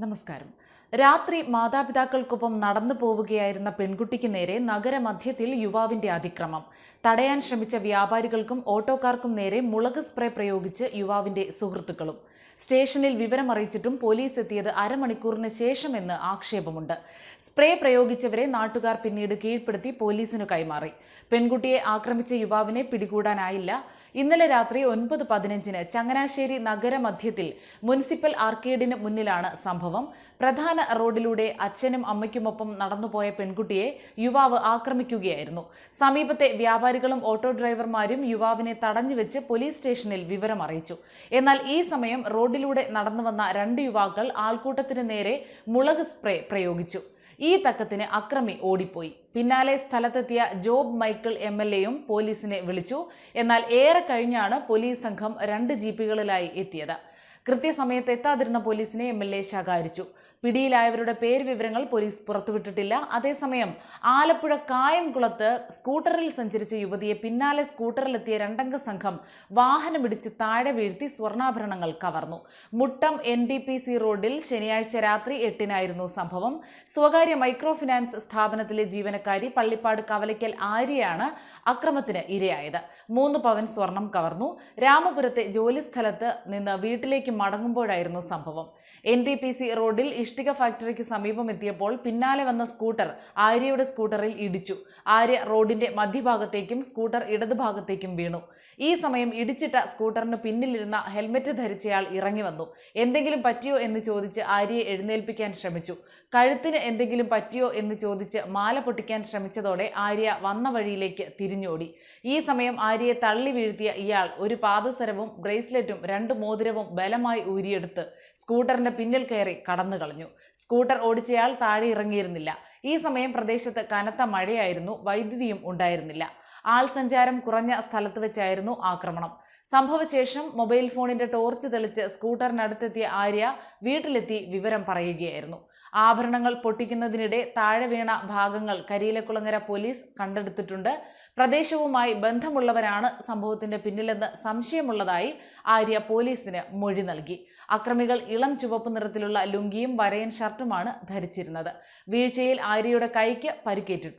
നമസ്കാരം രാത്രി മാതാപിതാക്കൾക്കൊപ്പം നടന്നു പോവുകയായിരുന്ന പെൺകുട്ടിക്ക് നേരെ നഗരമധ്യത്തിൽ യുവാവിന്റെ അതിക്രമം. തടയാൻ ശ്രമിച്ച വ്യാപാരികൾക്കും ഓട്ടോക്കാർക്കും നേരെ മുളക് സ്പ്രേ പ്രയോഗിച്ച് യുവാവിന്റെ സുഹൃത്തുക്കളും. സ്റ്റേഷനിൽ വിവരമറിയിച്ചിട്ടും പോലീസ് എത്തിയത് അരമണിക്കൂറിന് ശേഷമെന്ന് ആക്ഷേപമുണ്ട്. സ്പ്രേ പ്രയോഗിച്ചവരെ നാട്ടുകാർ പിന്നീട് കീഴ്പ്പെടുത്തി പോലീസിനു കൈമാറി. പെൺകുട്ടിയെ ആക്രമിച്ച യുവാവിനെ പിടികൂടാനായില്ല. ഇന്നലെ രാത്രി ഒൻപത് പതിനഞ്ചിന് ചങ്ങനാശ്ശേരി നഗരമധ്യത്തിൽ മുനിസിപ്പൽ ആർക്കേഡിന് മുന്നിലാണ് സംഭവം. പ്രധാന റോഡിലൂടെ അച്ഛനും അമ്മയ്ക്കുമൊപ്പം നടന്നുപോയ പെൺകുട്ടിയെ യുവാവ് ആക്രമിക്കുകയായിരുന്നു. സമീപത്തെ വ്യാപാരികളും ഓട്ടോ ഡ്രൈവർമാരും യുവാവിനെ തടഞ്ഞുവെച്ച് പോലീസ് സ്റ്റേഷനിൽ വിവരം അറിയിച്ചു എന്നാൽ ഈ സമയം റോഡിലൂടെ നടന്നുവന്ന രണ്ട് യുവാക്കൾ ആൾക്കൂട്ടത്തിന് നേരെ മുളക് സ്പ്രേ പ്രയോഗിച്ചു. ഈ തക്കത്തിന് അക്രമി ഓടിപ്പോയി. പിന്നാലെ സ്ഥലത്തെത്തിയ ജോബ് മൈക്കിൾ എം എൽ എയും പോലീസിനെ വിളിച്ചു. എന്നാൽ ഏറെ കഴിഞ്ഞാണ് പോലീസ് സംഘം രണ്ട് ജീപ്പുകളിലായി എത്തിയത്. കൃത്യസമയത്ത് എത്താതിരുന്ന പോലീസിനെ എം എൽ എ ശകാരിച്ചു. പിടിയിലായവരുടെ പേര് വിവരങ്ങൾ പോലീസ് പുറത്തുവിട്ടിട്ടില്ല. അതേസമയം ആലപ്പുഴ കായംകുളത്ത് സ്കൂട്ടറിൽ സഞ്ചരിച്ച യുവതിയെ പിന്നാലെ സ്കൂട്ടറിലെത്തിയ രണ്ടംഗ സംഘം വാഹനമിടിച്ച് താഴെ വീഴ്ത്തി സ്വർണാഭരണങ്ങൾ കവർന്നു. മുട്ടം എൻ റോഡിൽ ശനിയാഴ്ച രാത്രി എട്ടിനായിരുന്നു സംഭവം. സ്വകാര്യ മൈക്രോ ഫിനാൻസ് സ്ഥാപനത്തിലെ ജീവനക്കാരി പള്ളിപ്പാട് കവലയ്ക്കൽ ആര്യയാണ് അക്രമത്തിന് ഇരയായത്. മൂന്ന് പവൻ സ്വർണം കവർന്നു. രാമപുരത്തെ ജോലിസ്ഥലത്ത് നിന്ന് വീട്ടിലേക്ക് മടങ്ങുമ്പോഴായിരുന്നു സംഭവം. എൻ റോഡിൽ ഇഷ്ടിക ഫാക്ടറിക്ക് സമീപം എത്തിയപ്പോൾ പിന്നാലെ വന്ന സ്കൂട്ടർ ആര്യയുടെ സ്കൂട്ടറിൽ ഇടിച്ചു. ആര്യ റോഡിന്റെ മധ്യഭാഗത്തേക്കും സ്കൂട്ടർ ഇടതുഭാഗത്തേക്കും വീണു. ഈ സമയം ഇടിച്ചിട്ട സ്കൂട്ടറിന് പിന്നിലിരുന്ന ഹെൽമെറ്റ് ധരിച്ചയാൾ ഇറങ്ങി വന്നു. എന്തെങ്കിലും പറ്റിയോ എന്ന് ചോദിച്ച് ആര്യയെ എഴുന്നേൽപ്പിക്കാൻ ശ്രമിച്ചു. കഴുത്തിന് എന്തെങ്കിലും പറ്റിയോ എന്ന് ചോദിച്ച് മാല പൊട്ടിക്കാൻ ശ്രമിച്ചതോടെ ആര്യ വന്ന വഴിയിലേക്ക് തിരിഞ്ഞോടി. ഈ സമയം ആര്യയെ തള്ളി വീഴ്ത്തിയ ഇയാൾ ഒരു പാദസരവും ബ്രേസ്ലെറ്റും രണ്ട് മോതിരവും ബലമായി ഊരിയെടുത്ത് സ്കൂട്ടറിന്റെ പിന്നിൽ കയറി കടന്നു സ്കൂട്ടർ ഓടിച്ചയാൾ താഴെ ഇറങ്ങിയിരുന്നില്ല. ഈ സമയം പ്രദേശത്ത് കനത്ത മഴയായിരുന്നു. വൈദ്യുതിയും ഉണ്ടായിരുന്നില്ല. ആൾ സഞ്ചാരം കുറഞ്ഞ സ്ഥലത്ത് വെച്ചായിരുന്നു ആക്രമണം. സംഭവശേഷം മൊബൈൽ ഫോണിന്റെ ടോർച്ച് തെളിച്ച് സ്കൂട്ടറിനടുത്തെത്തിയ ആര്യ വീട്ടിലെത്തി വിവരം പറയുകയായിരുന്നു. ആഭരണങ്ങൾ പൊട്ടിക്കുന്നതിനിടെ താഴെ വീണ ഭാഗങ്ങൾ കരിയിലക്കുളങ്ങര പോലീസ് കണ്ടെടുത്തിട്ടുണ്ട്. പ്രദേശവുമായി ബന്ധമുള്ളവരാണ് സംഭവത്തിന്റെ പിന്നിലെന്ന് സംശയമുള്ളതായി ആര്യ പോലീസിന് മൊഴി നൽകി. അക്രമികൾ ഇളം ചുവപ്പ് നിറത്തിലുള്ള ലുങ്കിയും വരയൻ ഷർട്ടുമാണ് ധരിച്ചിരുന്നത്. വീഴ്ചയിൽ ആര്യയുടെ കൈക്ക് പരിക്കേറ്റിട്ടുണ്ട്.